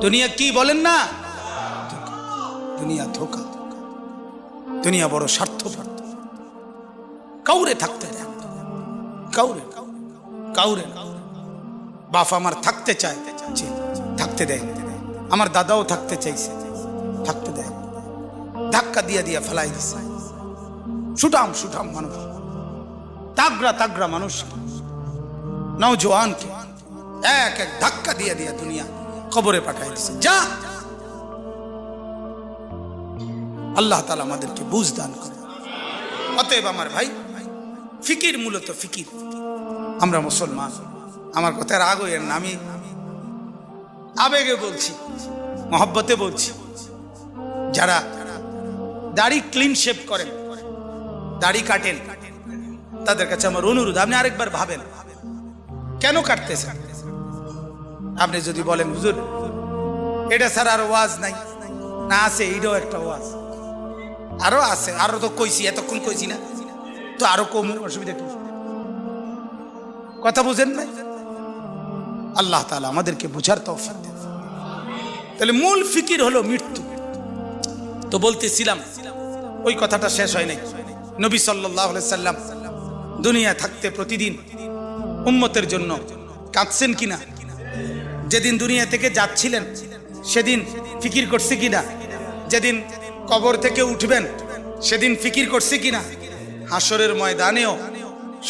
দুনিয়া কি বলেন না? দুনিয়া ধোকা দুনিয়া বড় স্বার্থপর। কাউরে থাকতে কাউরে কাউরে। বাপ আমার থাকতে চায় থাকতে দেয়। আমার দাদাও থাকতে চাইছে, থাকতে দেয়। ধাক্কা দিয়া দিয়া ফেলাই দিছে। সুঠাম সুঠাম মানুষ। তাগড়া তাগড়া মানুষ। নৌজওয়ানকে এক এক ধাক্কা দিয়ে দিয়া দুনিয়া কবরে পাঠাই দিছে। যা। আল্লাহ তালা আমাদেরকে বুঝ দান করে অতএব আমার ভাই, ফিকির মূলত ফিকির। আমরা মুসলমান। আমার কথা রাগ হইয়ের না আমি আবেগে বলছি, মহব্বতে বলছি, যারা দাড়ি ক্লিন শেপ করেন, দাড়ি কাটেন, তাদের কাছে আমার অনুরোধ, আপনি আরেকবার ভাবেন। কেন কাটতেছেন? আপনি যদি বলেন, হুজুর, এটা ছাড়া আর ওয়াজ নাই। না, আছে, এইটাও একটা ওয়াজ। আরও আছে, আরও তো কইছি, এতক্ষণ কইছি না। তো আরও কম অসুবিধা কি? কথা বুঝেন নাই? আল্লাহ তাআলা আমাদেরকে বুঝার দেন। তাহলে মূল ফিকির হলো মৃত্যু। তো বলতেছিলাম, ওই কথাটা শেষ হয় নাই। নবী সাল্লাহ সাল্লাম দুনিয়া থাকতে প্রতিদিন উম্মতের জন্য কাঁদছেন কিনা? যেদিন দুনিয়া থেকে যাচ্ছিলেন, সেদিন ফিকির করছে কিনা? যেদিন কবর থেকে উঠবেন, সেদিন ফিকির করছে কিনা? হাসরের ময়দানেও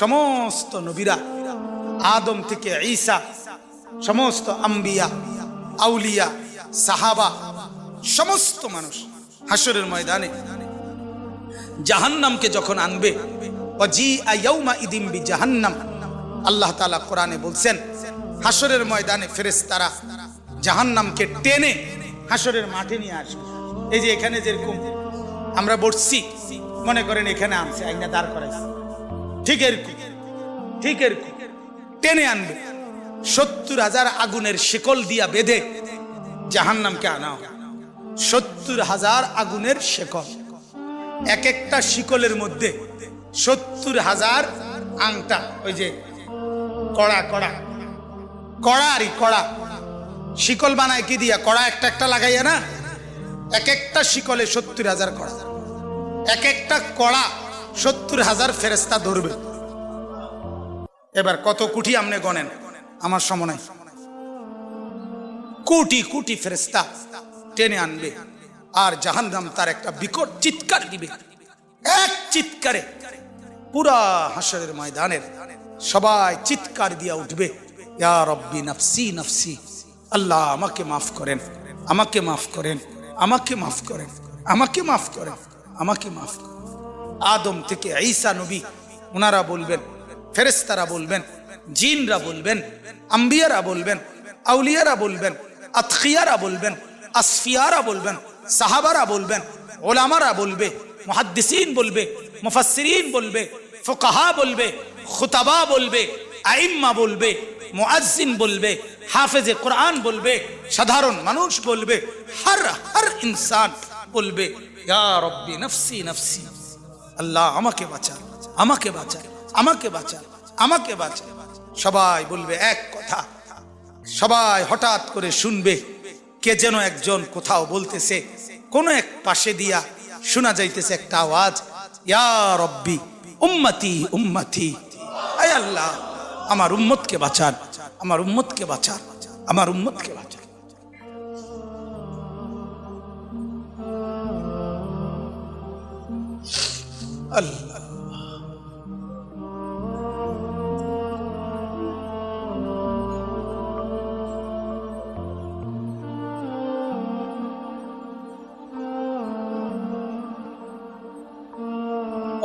সমস্ত নবীরা, আদম থেকে ঈসা, সমস্ত আম্বিয়া, আউলিয়া, সাহাবা, সমস্ত মানুষ হাসরের ময়দানে। জাহান্নামকে যখন আনবে ওয়াজি আয়াউমা ইদিম বি জাহান্নাম আল্লাহ তাআলা কোরআনে বলছেন হাসরের ময়দানে ফেরেশতারা জাহান্নামকে টেনে হাসরের মাঠে নিয়ে আসবে। এই যে এখানে যেরকম আমরা বসছি, মনে করেন এখানে আনছে, আইনা দাঁড় করাইছে। ঠিক এরকম ঠিক এরকম। টেনে আনবে। সত্তর হাজার আগুনের শিকল দিয়া বেঁধে জাহান্নামকে আনা সত্তর হাজার আগুনের শেকল। এক একটা শিকলের মধ্যে সত্তর হাজার আংটা, ওই যে কড়া কড়া। কড়া আরই কড়া। শিকল বানায় কি দিয়া? কড়া একটা একটা লাগাইয়া না, এক একটা শিকলে সত্তর হাজার কড়া। এক একটা কড়া সত্তর হাজার ফেরেস্তা ধরবে। এবার কত কুঠি আমনে গনেন আমার সময় কোটি কোটি ফেরেস্তা টেনে আনবে, আর জাহান্নাম তার একটা বিকট চিৎকার দিবে। এক চিৎকারে পুরা হাসরের ময়দানের সবাই চিৎকার দিয়া উঠবে। রব্বি নফসি নফসি আল্লাহ আমাকে মাফ করেন আমাকে মাফ করেন আমাকে মাফ করেন আমাকে মাফ করেন আমাকে মাফ করেন আদম থেকে ঈসা নবী ওনারা বলবেন ফেরেস্তারা বলবেন জিনরা বলবেন আম্বিয়ারা বলবেন আউলিয়ারা বলবেন আতখিয়ারা বলবেন আসফিয়ারা বলবেন সাহাবারা বলবেন ওলামারা বলবে মুহাদ্দিসিন বলবে মুফাসসিরিন বলবে ফুকাহা বলবে খুতাবা বলবে আইম্মা বলবে মুআজ্জিন বলবে, হাফেজে কোরআন বলবে, সাধারণ মানুষ বলবে, হর হর ইনসান বলবে, ইয়া রব্বি নফসি নফসি। আল্লাহ আমাকে বাঁচা আমাকে বাঁচা আমাকে বাঁচা আমাকে বাঁচা সবাই বলবে এক কথা, সবাই হঠাৎ করে শুনবে, কে যেন একজন কোথাও বলতেছে, কোন এক পাশে দিয়া শোনা যাইতেছে একটা আওয়াজ, ইয়া রব্বি, উম্মতি উম্মতি। আয় আল্লাহ। আমার উম্মতকে বাঁচান আমার উম্মতকে বাঁচান আমার উম্মতকে বাঁচান আল্লাহ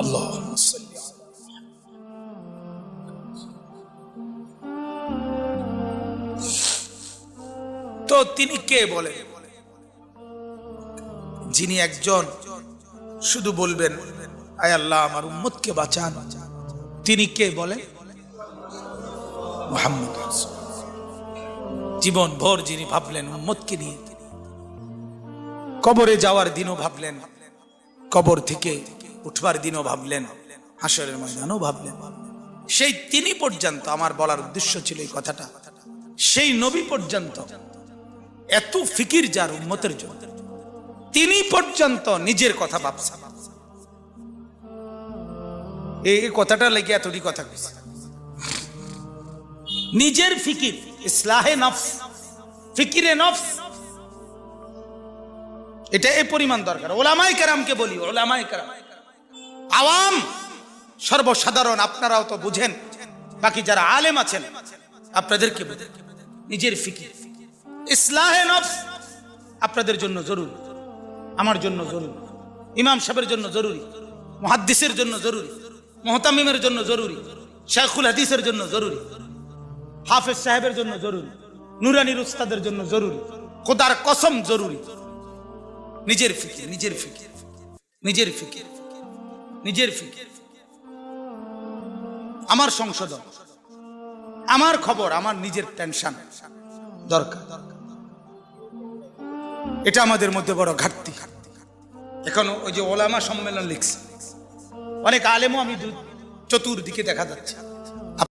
اللهم صل তিনি কে বলে? যিনি একজন, শুধু বলবেন, আয় আল্লাহ, আমার উম্মতকে বাঁচান। তিনি কে বলেন মোহাম্মদ জীবন ভর যিনি ভাবলেন উম্মতকে নিয়ে, কবরে যাওয়ার দিনও ভাবলেন, কবর থেকে উঠবার দিনও ভাবলেন হাসরের ময়দানও ভাবলেন। সেই তিনি পর্যন্ত, আমার বলার উদ্দেশ্য ছিল এই কথাটা, সেই নবী পর্যন্ত এত ফিকির যার উম্মতের জন্য। তিনি পর্যন্ত নিজের কথা ভাবছেন এই কথাটা লেগে এতটি কথা। নিজের ফিকির, ইসলাহে নফস, ফিকিরে নফস, এটা এ পরিমাণ দরকার। ওলামাই কারামকে বলি ওলামাই কারাম। আওয়াম সর্বসাধারণ, আপনারাও তো বুঝেন। বাকি যারা আলেম আছেন, আপনাদেরকে নিজের ফিকির। ইসলাহে নফস আপনাদের জন্য জরুরি, আমার জন্য জরুরি, ইমাম সাহেবের জন্য জরুরি, মহাদ্দিসের জন্য জরুরি, মোহতামিমের জন্য জরুরি শেখুল হাদিসের জন্য জরুরি, হাফেজ সাহেবের জন্য জরুরি, নুরানির উস্তাদের জন্য জরুরি, খোদার কসম জরুরি। নিজের ফিকির নিজের ফিকির নিজের ফিকির নিজের ফিকির আমার সংশোধন, আমার খবর, আমার নিজের টেনশন দরকার। এটা আমাদের মধ্যে বড় ঘাটতি। এখন ওই যে ওলামা সম্মেলন লিখছে। অনেক আলেমও আমি চতুর্দিকে দেখা যাচ্ছে।